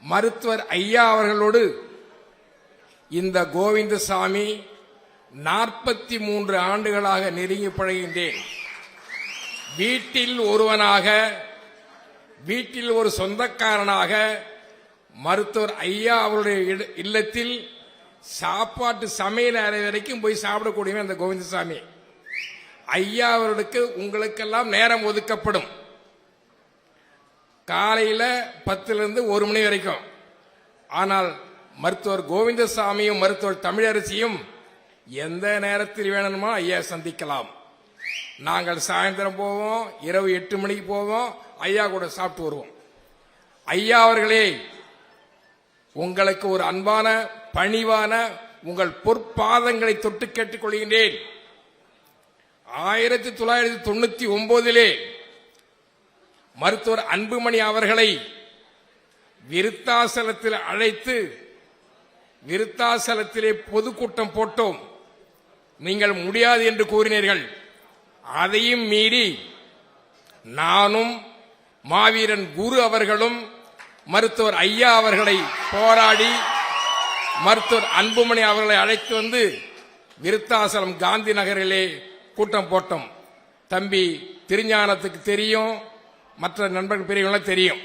மருத்துவர் ஐயா அவர்களோடு இந்த கோவிந்தசாமி நாற்பத்தி மூன்று ஆண்டுகளாக நெருங்கி பழகின்றேன். வீட்டில் ஒருவனாக வீட்டில் ஒரு சொந்தக்காரனாக மருத்துவர் ஐயா அவருடைய இட- இல்லத்தில் சாப்பாட்டு சமையல் அறை வரைக்கும் போய் சாப்பிடக்கூடியவன் அந்த கோவிந்தசாமி. ஐயா அவர்களுக்கு உங்களுக்கெல்லாம் நேரம் ஒதுக்கப்படும். காலையில பத்துலேருந்து ஒரு மணி வரைக்கும். ஆனால் மருத்துவர் கோவிந்தசாமியும் மருத்துவர் தமிழரசியும் எந்த நேரத்தில் வேணுமோ ஐயா சந்திக்கலாம். நாங்கள் சாயந்தரம் போவோம் இரவு எட்டு மணிக்கு போவோம் ஐயா கூட சாப்பிட்டு வருவோம். ஐயா அவர்களே உங்களுக்கு ஒரு அன்பான பணிவான உங்கள் பொற்பாதங்களை தொட்டு கேட்டுக்கொள்கின்றேன். ஆயிரத்தி தொள்ளாயிரத்தி தொண்ணூத்தி ஒன்பதிலே மருத்துவர் அன்புமணி அவர்களை விருத்தாசலத்தில் அழைத்து விருத்தாசலத்திலே பொதுக்கூட்டம் போட்டோம். நீங்கள் முடியாது என்று கூறினீர்கள். அதையும் மீறி நானும் மாவீரன் குரு அவர்களும் மருத்துவர் ஐயா அவர்களை போராடி மருத்துவர் அன்புமணி அவர்களை அழைத்து வந்து விருத்தாசலம் காந்தி நகரிலே கூட்டம் போட்டோம். தம்பி திருஞானத்துக்கு தெரியும். மற்ற நண்பர்கள் பெரியவங்களாம் தெரியும்.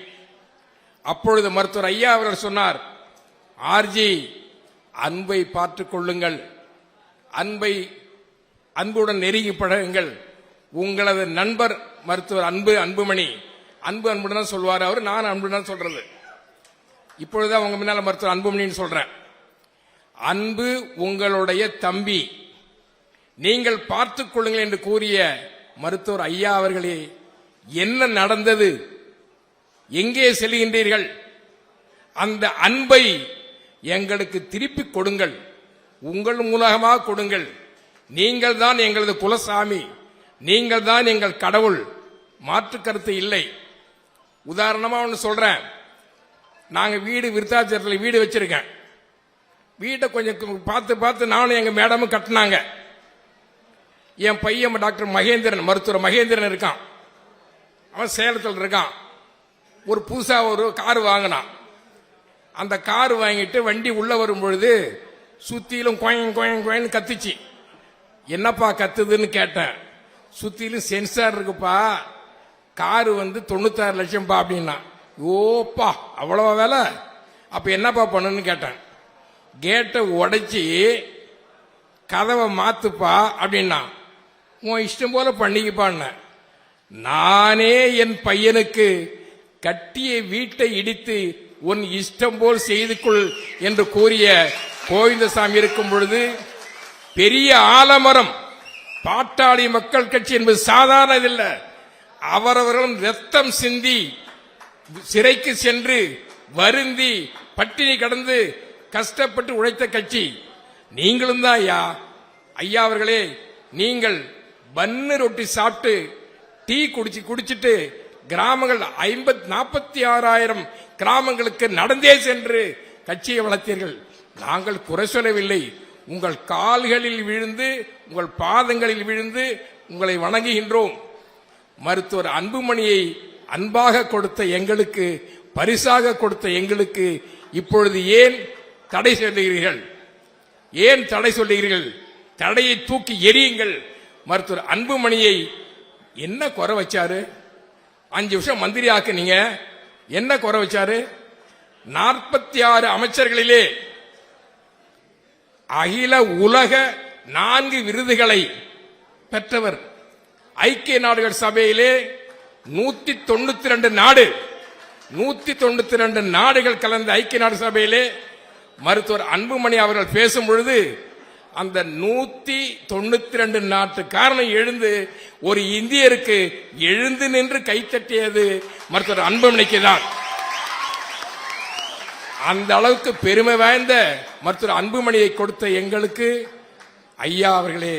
அப்பொழுது மருத்துவர் ஐயா அவர்கள் சொன்னார் ஆர்ஜி அன்பை பார்த்துக் கொள்ளுங்கள். அன்பை அன்புடன் நெருங்கி பழகுங்கள். உங்களது நண்பர் மருத்துவர் அன்பு அன்புமணி. அன்பு அன்புடன் சொல்வார் அவர். நான் அன்புடன் சொல்றது. இப்பொழுது அவங்க முன்னால மருத்துவர் அன்புமணின்னு சொல்றேன். அன்பு உங்களுடைய தம்பி. நீங்கள் பார்த்துக் கொள்ளுங்கள் என்று கூறிய மருத்துவர் ஐயா அவர்களே என்ன நடந்தது? எங்கே செல்கின்றீர்கள்? அந்த அன்பை எங்களுக்கு திருப்பிக் கொடுங்கள். உங்கள் மூலமாக கொடுங்கள். நீங்கள் தான் எங்களது குலசாமி. நீங்கள் தான் எங்கள் கடவுள். மாற்று கருத்து இல்லை. உதாரணமா ஒன்று சொல்றேன். நாங்கள் வீடு விருத்தாச்சலத்தில் வீடு வச்சிருக்கேன். வீட்டை கொஞ்சம் பார்த்து பார்த்து நானும் எங்க மேடமும் கட்டினாங்க. என் பையன் டாக்டர் மகேந்திரன் மருத்துவர் மகேந்திரன் இருக்கான். அவன் சேலத்தில் இருக்கான். ஒரு புதுசாக ஒரு கார் வாங்கினான். அந்த கார் வாங்கிட்டு வண்டி உள்ள வரும் பொழுது சுத்திலும் கோயங் கோயங் கோயன்னு கத்துச்சு. என்னப்பா கத்துதுன்னு கேட்டேன். சுத்திலும் சென்சார் இருக்குப்பா. காரு வந்து தொண்ணூத்தாறு லட்சம்ப்பா அப்படின்னா. ஓப்பா அவ்வளவா வேலை? அப்ப என்னப்பா பண்ணுன்னு கேட்டேன். கேட்டை உடைச்சி கதவை மாத்துப்பா அப்படின்னா உன் இஷ்டம் போல பண்ணிக்கப்பான்னு. நானே என் பையனுக்கு கட்டிய வீட்டை இடித்து உன் இஷ்டம் போல் செய்து கொள் என்று கூறிய கோவிந்தசாமி இருக்கும் பொழுது பெரிய ஆலமரம் பாட்டாளி மக்கள் கட்சி என்பது சாதாரண இல்லை. அவரவர்களும் ரத்தம் சிந்தி சிறைக்கு சென்று வருந்தி பட்டினி கடந்து கஷ்டப்பட்டு உழைத்த கட்சி. நீங்களும் தான் ஐயா ஐயா அவர்களே நீங்கள் பன்னு ரொட்டி சாப்பிட்டு டீ குடிச்சு குடிச்சிட்டு கிராமங்கள் ஐம்பத் நாற்பத்தி ஆறாயிரம் கிராமங்களுக்கு நடந்தே சென்று கட்சியை வளர்த்தீர்கள். நாங்கள் குறை சொல்லவில்லை. உங்கள் கால்களில் விழுந்து உங்கள் பாதங்களில் விழுந்து உங்களை வணங்குகின்றோம். மருத்துவர் அன்புமணியை அன்பாக கொடுத்த எங்களுக்கு பரிசாக கொடுத்த எங்களுக்கு இப்பொழுது ஏன் தடை சொல்லுகிறீர்கள்? ஏன் தடை சொல்லுகிறீர்கள்? தடையை தூக்கி எரியுங்கள் மருத்துவர் அன்புமணியை என்ன குறை வச்சாரு? அஞ்சு வருஷம் மந்திரி ஆக்குனீங்க. என்ன குறை வச்சாரு? நாற்பத்தி ஆறு அமைச்சர்களிலே அகில உலக நான்கு விருதுகளை பெற்றவர் ஐக்கிய நாடுகள் சபையிலே நூத்தி தொண்ணூத்தி ரெண்டு நாடு நூத்தி தொண்ணூத்தி ரெண்டு நாடுகள் கலந்த ஐக்கிய நாடு சபையிலே மருத்துவர் அன்புமணி அவர்கள் பேசும் பொழுது அந்த நூத்தி தொண்ணூத்தி ரெண்டு நாட்டுக்காரனை எழுந்து ஒரு இந்தியருக்கு எழுந்து நின்று கைத்தட்டியது மருத்துவர் அன்புமணிக்கு தான். அந்த அளவுக்கு பெருமை வாய்ந்த மருத்துவர் அன்புமணியை கொடுத்த எங்களுக்கு ஐயா அவர்களே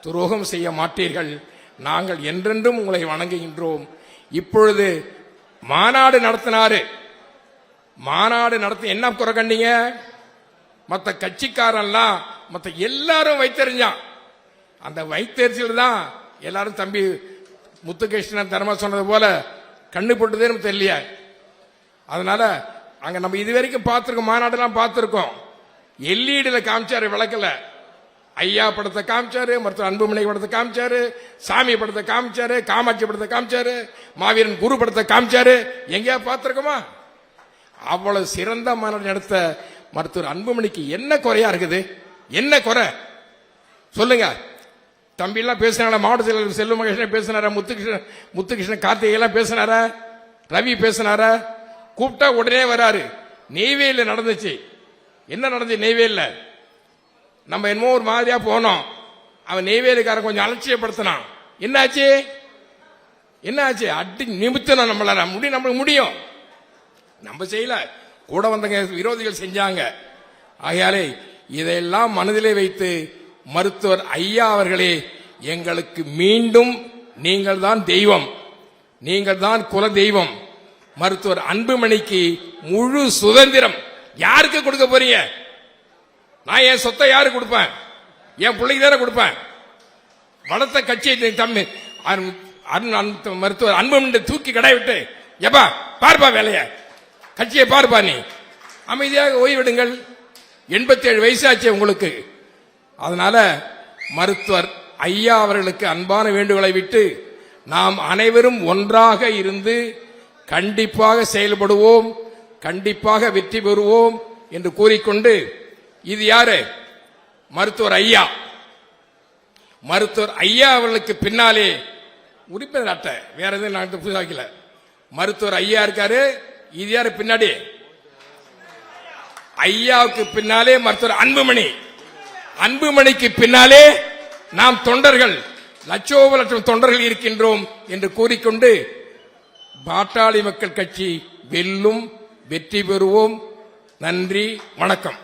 துரோகம் செய்ய மாட்டீர்கள். நாங்கள் என்றென்றும் உங்களை வணங்குகின்றோம். இப்பொழுது மாநாடு நடத்தினாரு. மாநாடு நடத்தி என்ன குறை கண்டீங்க? மற்ற கட்சிக்காரெல்லாம் மற்ற எல்லாரும் வைத்தறிஞ்சான். அந்த வைத்தறிச்சல் தான் எல்லாரும் தம்பி முத்துகிருஷ்ணன் தர்மா சொன்னது போல கண்ணு போட்டுதே நமக்கு தெரியல அதனால அங்க நம்ம இது வரைக்கும் பார்த்துருக்கோம் மாநாடெல்லாம் பார்த்துருக்கோம். எல்இடியில் காமிச்சாரு விளக்கல. ஐயா படத்தை காமிச்சாரு மருத்துவர் அன்புமணி படத்தை காமிச்சாரு சாமி படத்தை காமிச்சாரு காமாட்சி படத்தை காமிச்சாரு மாவீரன் குரு படத்தை காமிச்சாரு. எங்கேயா பார்த்துருக்கோமா? அவ்வளவு சிறந்த மாநாடு நடத்த மருத்துவர் அன்புமணிக்கு என்ன குறையா இருக்குது? என்ன குறை? சொல்லுங்க. தம்பி எல்லாம் பேசினாரா? மாவட்ட செயலர் செல்வ மகேஷன் பேசினாரா? முத்துகிருஷ்ணன் முத்துகிருஷ்ணன் கார்த்திகெல்லாம் பேசினாரா? ரவி பேசினாரா? கூப்பிட்டா உடனே வராரு. நெய்வேலியில் நடந்துச்சு. என்ன நடந்துச்சு நெய்வேலியில்? நம்ம என்னமோ ஒரு மாதிரியா போனோம். அவன் நெய்வேலிக்காரன் கொஞ்சம் அலட்சியப்படுத்தினான். என்னாச்சு? என்னாச்சு? அடி நிமித்தம் நம்மளால. முடி நம்மளுக்கு முடியும். நம்ம செய்யல. கூட வந்தங்க விரோதிகள் செஞ்சாங்க. ஆகையாலே இதையெல்லாம் மனதிலே வைத்து மருத்துவர் ஐயா அவர்களே எங்களுக்கு மீண்டும் நீங்கள் தான் தெய்வம். நீங்கள் தான் குல தெய்வம் மருத்துவர் அன்புமணிக்கு முழு சுதந்திரம். யாருக்கு கொடுக்க போறீங்க? நான் என் சொத்தை யாரு கொடுப்பேன்? என் பிள்ளைக்கு தானே கொடுப்பேன். வளர்த்த கட்சியை தம்பி அருண் அருண் அன்பு- மருத்துவர் அன்புமணி தூக்கி கடை விட்டு எப்பா பார்ப்பா வேலைய. கட்சியை பார்ப்பா நீ. அமைதியாக ஓய்விடுங்கள். எண்பத்தேழு வயசாச்சு உங்களுக்கு. அதனால மருத்துவர் ஐயா அவர்களுக்கு அன்பான வேண்டுகோளை விட்டு நாம் அனைவரும் ஒன்றாக இருந்து கண்டிப்பாக செயல்படுவோம் கண்டிப்பாக வெற்றி பெறுவோம் என்று கூறிக்கொண்டு இது யாரு? மருத்துவர் ஐயா. மருத்துவர் ஐயா அவர்களுக்கு பின்னாலே உறுப்பினர் அட்டை வேற எதுவும் நான் புதுசாக்கல மருத்துவர் ஐயா இருக்காரு இது யாரு பின்னாடி? ஐயாவுக்கு பின்னாலே மருத்துவர் அன்புமணி. அன்புமணிக்கு பின்னாலே நாம் தொண்டர்கள் லட்சோப லட்சம் தொண்டர்கள் இருக்கின்றோம் என்று கூறிக்கொண்டு பாட்டாளி மக்கள் கட்சி வெல்லும் வெற்றி பெறுவோம். நன்றி வணக்கம்.